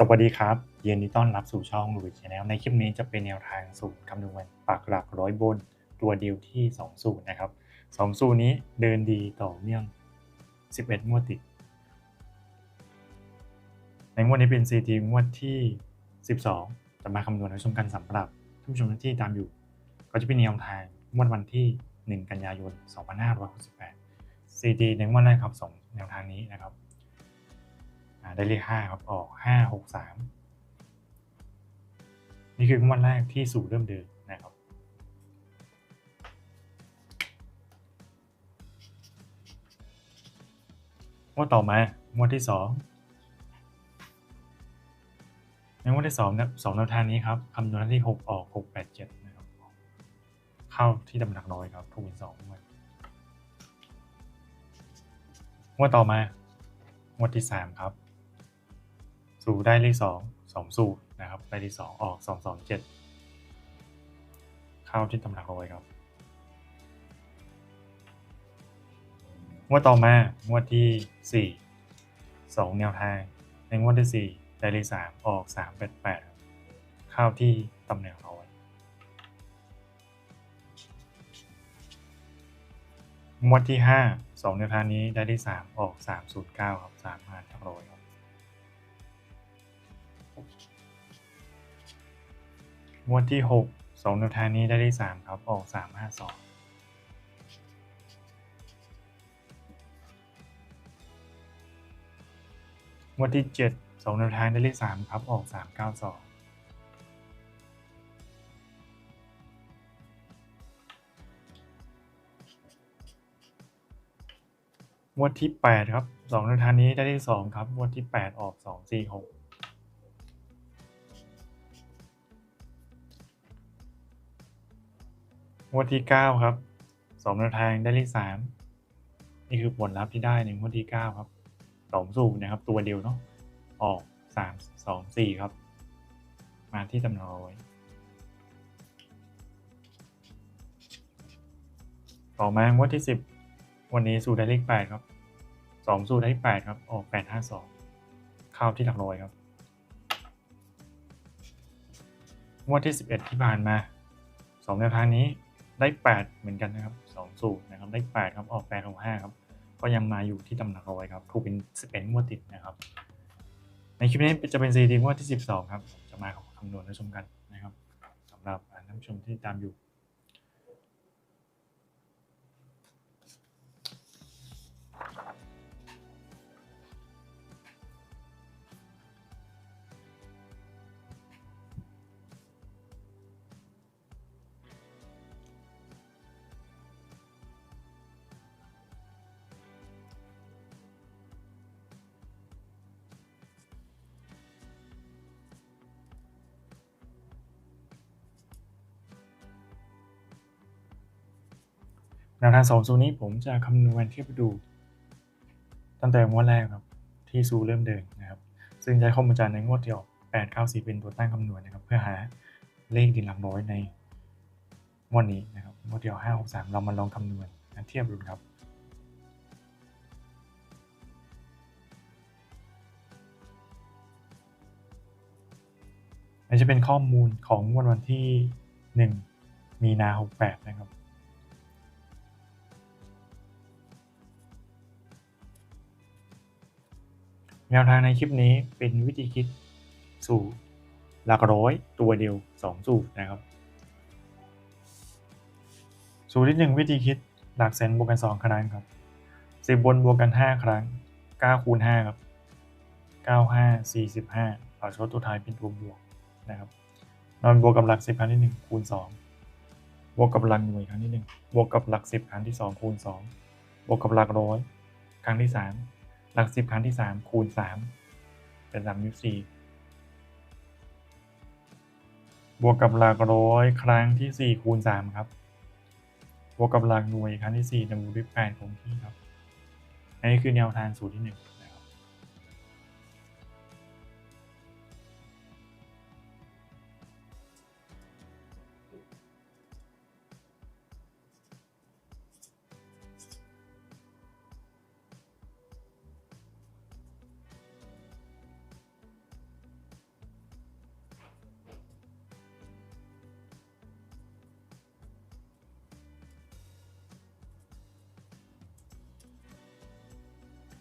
สวัสดีครับยินดีต้อนรับสู่ช่องลุยชแนลในคลิปนี้จะเป็นแนวทางสูตรคำนวณปักหลักร้อยบน ตัวเดียวที่2สูตรนะครับ2สูตรนี้เดินดีต่อเนื่อง 11 งวดติด ในงวดนี้เป็น CT งวดที่ 12 จะมาคำนวณให้ชมกันสำหรับท่านผู้ชมที่ตามอยู่ ก็จะเป็นแนวทางงวดวันที่ 1 กันยายน 2568 CT ในงวดแรกครับ 2 แนวทางนี้นะครับ ได้เลขห้าครับออกห้าหกสามนี่คืองวดแรกที่สู่เริ่มเดินนะครับ งวดต่อมางวดที่สองในงวดที่สองนะสองแนวทางนี้ครับคำนวณที่หกออกหกแปดเจ็ดนะครับ เข้าที่ตำหนักน้อยครับถูกเป็นสองงวดงวดต่อมางวดที่สามครับ สูได้เลขสองสองสูนะครับได้ที่สองออกสองสองเจ็ดเข้าที่ตำราเอาไว้ครับงวดต่อมางวดที่สี่สองแนวทาง ในงวดที่สี่ได้เลขมออกสามแปดแปดเข้าที่ตำแหน่งเอาไว้งวดที่ห้าสองแนวทางนี้ได้เลขมออกสามศูนย์เก้าครับ3 5อย งวดที่ 6 2แนวทางนี้ได้ที่ 3 ครับ ออก 3 5 2งวดที่ 7 2แนวทางได้ที่3ครับ ออก 3 9 2งวดที่ 8 ครับ2แนวทางนี้ได้ที่2ครับงวดที่ 8 ออก 2 4 6 งวดที่ 9 ครับสองแนวทางได้เลขสามนี่คือผลลัพธ์ที่ได้ในงวดที่ 9 ครับสองสูตรนะครับ ตัวเดียวเนาะออก3 2 4ครับ มาที่ตำหน่งร้อยต่อมางวดที่ 10 วันนี้สูตรได้เลข8ครับสองสูตรได้8ครับ ออก 8 5 2 เข้าที่หลักร้อยครับ งวดที่ 11 ที่ผ่านมาสองแนวทางนี้ ได้ 8 เหมือนกันนะครับ2สูตรนะครับได้ 8 ครับออก8 6 5ครับก็ยังมาอยู่ที่ตำหนักเอาไว้ครับถูกเป็น11งวดติดนะครับ ในคลิปนี้จะเป็น CT งวดที่ 12 ครับ จะมาคำนวณและชมกันนะครับสำหรับท่านผู้ชมที่ตามอยู่ วทางสองสูตรนี้ผมจะคำนวณเทียบดู ตั้งแต่งวดแรกครับ ที่ซูเริ่มเดินนะครับ ซึ่งใช้ข้อมูลจากในงวดที่ออก8 9 4เป็นตัวตั้งคำนวณนะครับ เพื่อหาเลขดินหลักร้อยในงวดนี้นะครับงวดที่ออก5 6 3 เรามาลองคำนวณเทียบดูครับอันนี้จะเป็นข้อมูลของงวดวันที่ 1 มีนา 68 นะครับ แนวทางในคลิปนี้เป็นวิธีคิดสู่หลักร้อยตัวเดียว 2 สูตรนะครับ สูตรที่ 1 วิธีคิดหลักแสนบวกกัน 2 ครั้งครับ 10 บนบวกกัน 5 ครั้ง 9 คูณ 5 ครับ 9 5 45เอาชดตัวท้ายเป็นตัวบวกนะครับ นอนบวกกับหลัก 10 ครั้งที่ 1 คูณ 2 บวกกับหลักหน่วยครั้งที่ 1 บวกกับหลัก 10 ครั้งที่ 2 คูณ 2 บวกกับหลักร้อยครั้งที่ 3 หลักสิบครั้งที่สามคูณสามเป็น3นิ้ว4บวกกับหลักร้อยครั้งที่สี่คูณสามครับ บวกกับหลักหน่วยครั้งที่สี่จำนวนด้วย8คงที่ครับอันนี้คือแนวทางสูตรที่หนึ่ง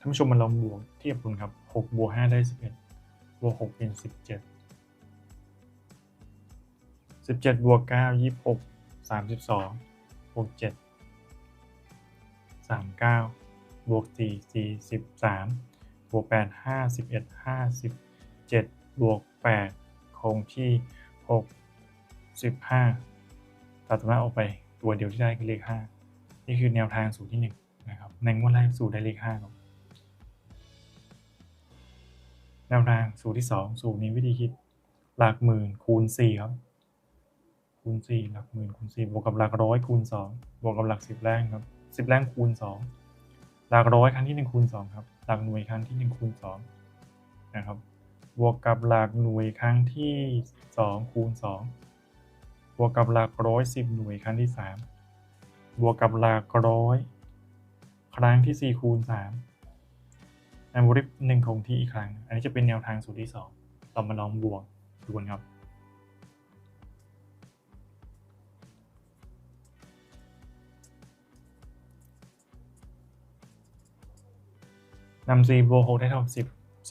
านผู้ชมมาลองบวกเทียบดูครับหกบวกห้าได้สิบเอ็ดบวกหกเป็นสิบเจ็ดสิบเจ็ดบวกเก้ายี่สิบหกสามสิบสองบวกเจ็ดสามเก้าบวกสี่สี่สิบสามบวกแปดห้าสิบเอ็ดห้าสิบเจ็ดบวกแปดคงที่หกสิบห้าตัดตัวหน้าออกไปตัวเดียวที่ได้คือเลขห้านี่คือแนวทางสูตรที่หนึ่งนะครับในงวดแรกสูตรได้เลขห้าครับ แนวทางสูตรที่สองสูตรนี้วิธีคิดหลักหมื่นคูณสี่ครับ คูณสี่หลักหมื่นคูณสี่บวกกับหลักร้อยคูณสองบวกกับหลักสิบแรงครับสิบแรงคูณสองหลักร้อยครั้งที่หนึ่งคูณสองครับ หลักหน่วยครั้งที่หนึ่งคูณสองนะครับบวกกับหลักหน่วยครั้งที่สองคูณสองบวกกับหลักร้อยสิบหน่วยครั้งที่สามบวกกับหลักร้อยครั้งที่สี่คูณสาม นำบริบหนึ่งคงที่อีกครั้ง อันนี้จะเป็นแนวทางสูตรที่สองเรามาลองบวกดูกันครับ นำ4บวก6ได้เท่ากับ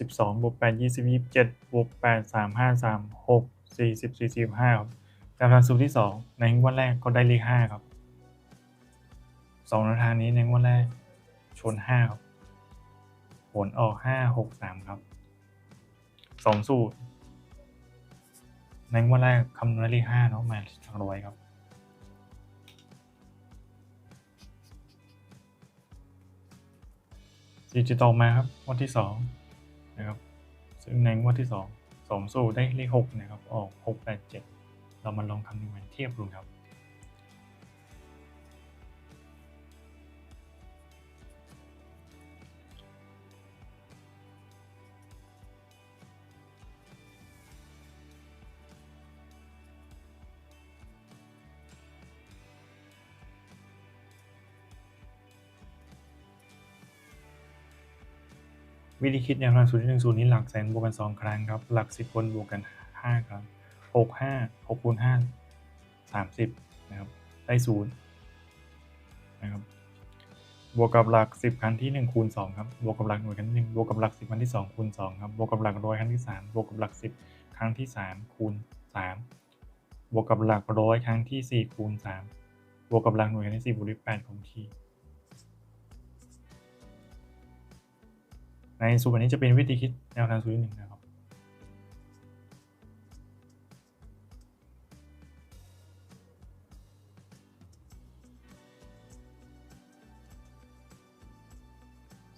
10 12บวก8 20 27บวก8 3 5 3 6 40 45ครับการทางสูตรที่ 2 ในงวดแรกก็ได้เลข5ครับสองแนวทางนี้ในงวดแรกชน5ครับ ผลออก5 6 3ครับ2สูตร ในงวดแรกคำนวณเลข5เนาะมาทางร้อยครับสีจุดต่อมาครับงวดที่สองนะครับ ซึ่งในงวดที่สองสองสู้ได้เลขหกนะครับ ออกหกแปดเจ็ดเรามาลองคำนวณเทียบดูครับ วิธีคิดแนวทางสูตรที่หนึ่งสูตรนี้หลักแสนบวกกันสองครั้งครับ หลักสิบบนบวกกันห้าครั้งหกห้าหกคูณห้าสามสิบนะครับ ได้ศูนย์นะครับ บวกกับหลักสิบครั้งที่หนึ่งคูณสองครับ บวกกับหลักหน่วยครั้งที่หนึ่งบวกกับหลักสิบครั้งที่สองคูณสองครับ บวกกับหลักร้อยครั้งที่สามบวกกับหลักสิบครั้งที่สามคูณสามบวกกับหลักร้อยครั้งที่สี่คูณสามบวกกับหลักหน่วยครั้งที่สี่บวกด้วยแปดของที่ ในสูตรนี้จะเป็นวิธีคิดแนวทางสูตรหนึ่งนะครับ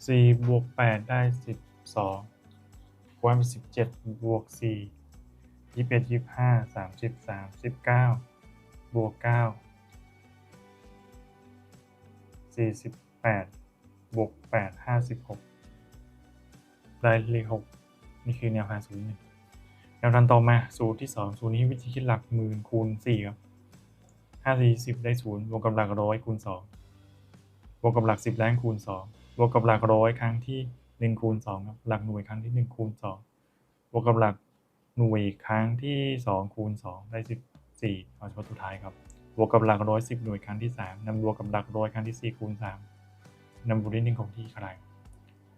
สี่บวกแปดได้สิบสองกวนเป็นสิบเจ็ดบวกสี่ยี่สิบเอ็ดยี่สิบห้าสามสิบสามสิบเก้าบวกเก้าสี่สิบแปดบวกแปดห้าสิบหก ได้เลขหกนี่คือแนวทางสูตรหนึ่งแนวทางต่อมาสูตรที่สองสูตรนี้วิธีคิดหลักหมื่นคูณสี่ครับห้าสี่สิบได้ศูนย์บวกกับหลักร้อยคูณสองบวกกับหลักสิบแรงคูณสองบวกกับหลักร้อยครั้งที่หนึ่งคูณสองครับหลักหน่วยครั้งที่หนึ่งคูณสองบวกกับหลักหน่วยครั้งที่สองคูณสองได้สิบสี่เอาเฉพาะตัวท้ายครับบวกกับหลักร้อยสิบหน่วยครั้งที่สามนำบวกกับหลักร้อยครั้งที่สี่คูณสามนำบวกด้วยหนึ่งของที่ใคร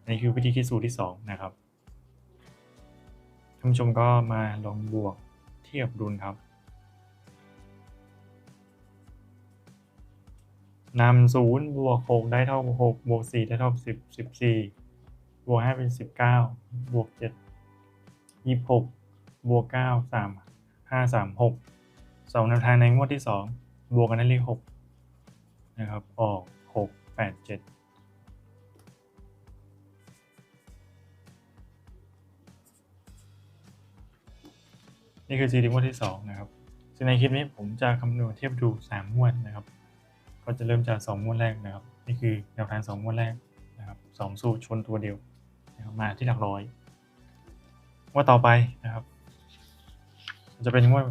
นี่คือวิธีคิดสูตรที่ 2 นะครับท่านผู้ชมก็มาลองบวกเทียบดูครับนำศูนย์บวกหกได้เท่าหกบวกสี่ได้เท่าสิบสิบสี่บวกห้าเป็นสิบเก้าบวกเจ็ดยี่สิบหกบวกเก้าสามห้าสามหกสองแนวทางในงวดที่สองบวกกันได้เลขหกนะครับ ออกหกแปดเจ็ด นี่คือ GD งวดที่ 2 นะครับซึ่งในคลิปนี้ผมจะคำนวณเทียบดู 3 งวดนะครับ ก็จะเริ่มจาก 2 งวดแรกนะครับ นี่คือแนวทาง 2 งวดแรกนะครับสองสูตรชนตัวเดียวนะครับมาที่หลักร้อยงวดต่อไปนะครับ จะเป็นงวด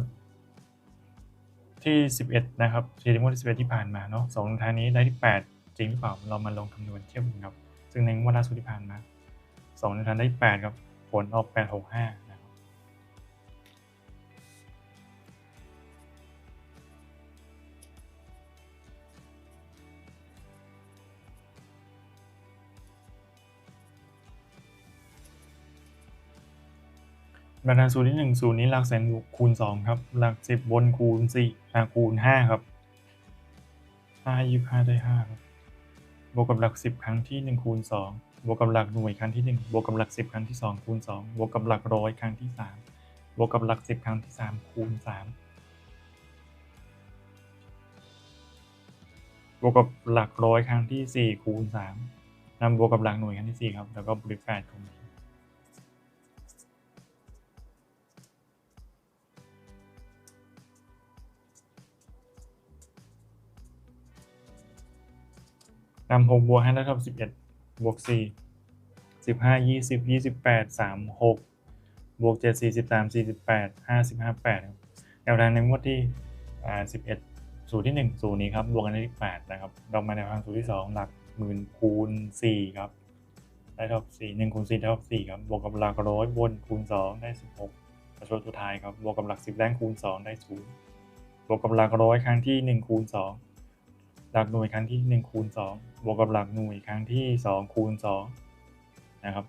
ที่ 11 นะครับ GD งวดที่ 11 ที่ผ่านมาเนาะสองทางนี้ได้ที่ 8 จริงหรือเปล่า เรามาลองคำนวณเทียบกันครับ ซึ่งในงวดล่าสุดที่ผ่านมาสองทางได้ 8 ครับ ผลออก 8 รรทัดสูตรที่หนึ่งสูตรนี้หลักแสนบวกคูณสองครับ หลักสิบบนคูณสี่อ่าคูณห้าครับห้ายี่ห้าได้ห้าครับบวกกับหลักสิบครั้งที่หนึ่งคูณสองบวกกับหลักหน่วยครั้งที่หนึ่งบวกกับหลักสิบครั้งที่สองคูณสองบวกกับหลักร้อยครั้งที่สามบวกกับหลักสิบครั้งที่สามคูณสามบวกกับหลักร้อยครั้งที่สี่คูณสามนำบวกกับหลักหน่วยครั้งที่สี่ครับ แล้วก็บริแปดตรง นี้นำหกบวกห้าได้เท่ากับสิบเอ็ดบวกสี่สิบห้ายี่สิบยี่สิบแปดสามหกบวกเจ็ดสี่สิบสามสี่สิบแปดห้าสิบห้าแปดครับแนวทางในงวดที่สิบเอ็ดสูตรที่หนึ่งสูตรนี้ครับบวกกันได้ที่แปดนะครับเรามาในวทางสูตรที่สองหลักหมื่นคูณสี่ครับได้เท่ากับสี่หนึ่งคูณสี่ได้เท่ากับสี่ครับบวกกับหลักร้อยบนคูณสองได้สิบหกประชดสุดท้ายครับบวกกับหลักสิบแรงคูณสองได้ศูนย์บวกกับหลักร้อยครั้งที่หนึ่งคูณสอง หลักหน่วยครั้งที่1คูณ2บวกกับหลักหน่วยครั้งที่2คูณ2นะครับ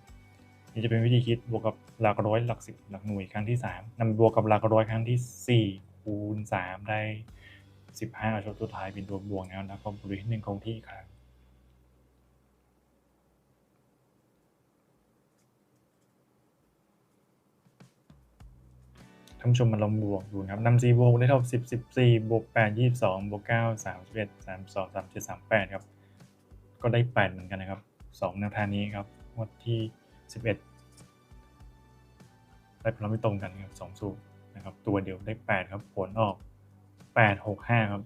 นี่จะเป็นวิธีคิดบวกกับหลักร้อยหลักสิบหลักหน่วยครั้งที่3นำบวกกับหลักร้อยครั้งที่4คูณ3ได้ 15เอาชดสุดท้ายเป็นตัวบวกนะครับแล้วก็บริที่หนึ่งคงที่ครับ ท่านชมมาลองบวกดูนะครับนำ4บวกได้เท่ากับ10 14บวก8 22บวก9 31 32 37 38ครับ ก็ได้8เหมือนกันนะครับ2แนวทางนี้ครับงวดที่11ได้ผลไม่ตรงกันครับ2สูตรนะครับ ตัวเดียวได้8ครับ ผลออก8 6 5ครับ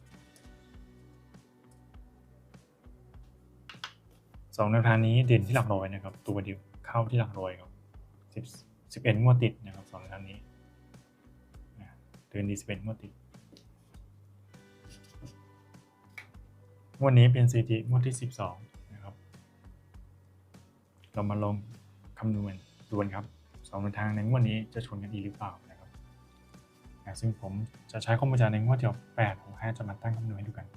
สองแนวทางนี้เด่นที่หลักร้อยนะครับ ตัวเดียวเข้าที่หลักร้อยครับ10 11งวดติดนะครับสองแนวทางนี้ เดือนดีสเปนงวดติดงวดนี้เป็นสถิติงวดที่12นะครับ เรามาลองคำนวณดูกันครับสองแนวทางในงวดนี้จะชนกันอีกหรือเปล่านะครับซึ่งผมจะใช้ข้อมูลจากในงวดที่8ของ5จะมาตั้งคำนวณให้ดูกัน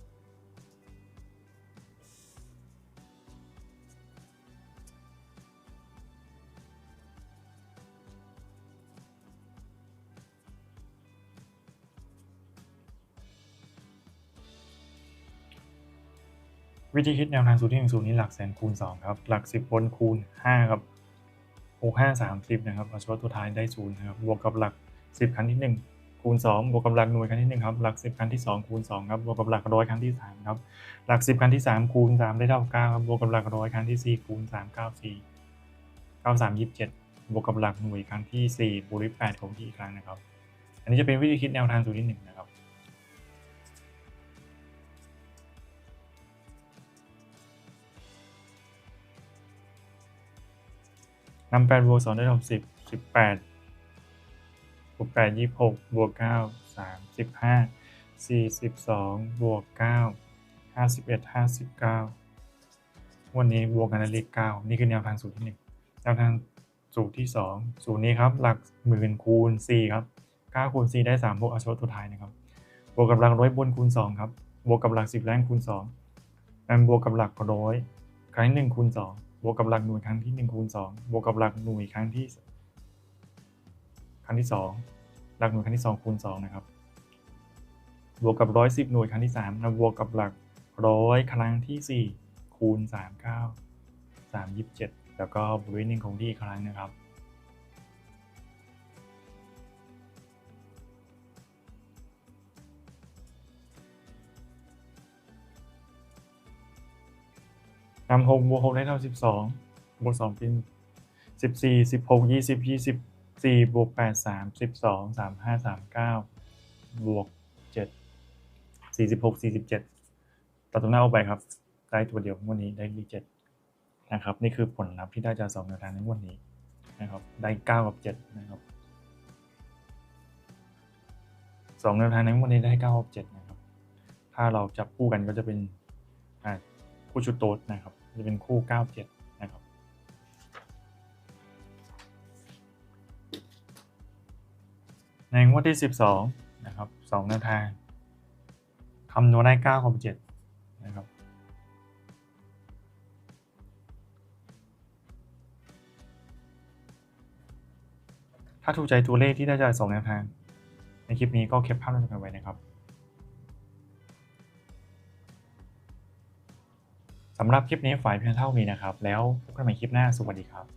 วิธีคิดแนวทางสูตรที่หนึ่งสูตรนี้หลักแสนคูณ 2 ครับ หลัก 10บนคูณ 5 ครับ 6 5 30 นะครับเอาเฉพาะตัวท้ายได้ศูนย์นะครับบวกกับหลัก 10 ครั้งที่ 1 คูณ 2 บวกกับหลักหน่วยครั้งที่ 1 ครับ หลัก 10 ครั้งที่ 2 คูณ 2 ครับ บวกกับหลักร้อยครั้งที่ 3 ครับ หลัก 10 ครั้งที่ 3 คูณ 3 ได้เท่ากับ9ครับ บวกกับหลักร้อยครั้งที่ 4 คูณ 3 9 4 9 3 27 บวกกับหลักหน่วยครั้งที่4บวกด้วย8ของที่อีกครั้งนะครับ อันนี้จะเป็นวิธีคิดแนวทางสูตรที่1นะ นำแปดบวกสองได้เท่ากับสิบสิบแปดบวกแปดยี่สิบหกบวกเก้าสามสิบห้าสี่สิบสองบวกเก้าห้าสิบเอ็ดห้าสิบเก้าวันนี้บวกกันได้เลขเก้านี่คือแนวทางสูตรที่หนึ่งแนวทางสูตรที่สองสูตรนี้ครับ หลักหมื่นคูณสี่ครับเก้าคูณสี่ได้สามบวกเอาชดตัวท้ายนะครับ บวกกับหลักร้อยบนคูณสองครับ บวกกับหลักสิบแรงคูณสองมันบวกกับหลักร้อยครั้งหนึ่งคูณสอง บวกกับหลักหน่วยครั้งที่ 1 คูณ 2 บวกกับหลักหน่วยครั้งที่ ครั้งที่ 2 หลักหน่วยครั้งที่ 2 คูณ 2 นะครับ บวกกับ 110 หน่วยครั้งที่3นะบวกกับหลักร้อยครั้งที่ 4 คูณ 3 9 3 27 แล้วก็บริเวณหนึ่งคงที่อีกครั้งนะครับ นำหกบวกหกได้เท่าสิบสองบวกสองเป็นสิบสี่สิบหกยี่สิบยี่สิบสี่บวกแปดสามสิบสองสามห้าสามเก้าบวกเจ็ดสี่สิบหกสี่สิบเจ็ดตัดตรงหน้าออกไปครับ ได้ตัวเดียววันนี้ได้เลขเจ็ดนะครับ นี่คือผลลัพธ์ที่ได้จากสองแนวทางในวันนี้นะครับ ได้เก้ากับเจ็ดนะครับสองแนวทางในวันนี้ได้เก้ากับเจ็ดนะครับ ถ้าเราจับคู่กันก็จะเป็น คู่ชุดโต๊ดนะครับ จะเป็นคู่ 97 นะครับ ในงวดที่ 12 นะครับ2แนวทางคำนวณได้9กับ7นะครับถ้าถูกใจตัวเลขที่ได้จากสองแนวทาง ในคลิปนี้ก็แคปภาพแล้วกันไว้นะครับ สำหรับคลิปนี้ฝ่ายเพียงเท่านี้นะครับ แล้วพบกันใหม่คลิปหน้า สวัสดีครับ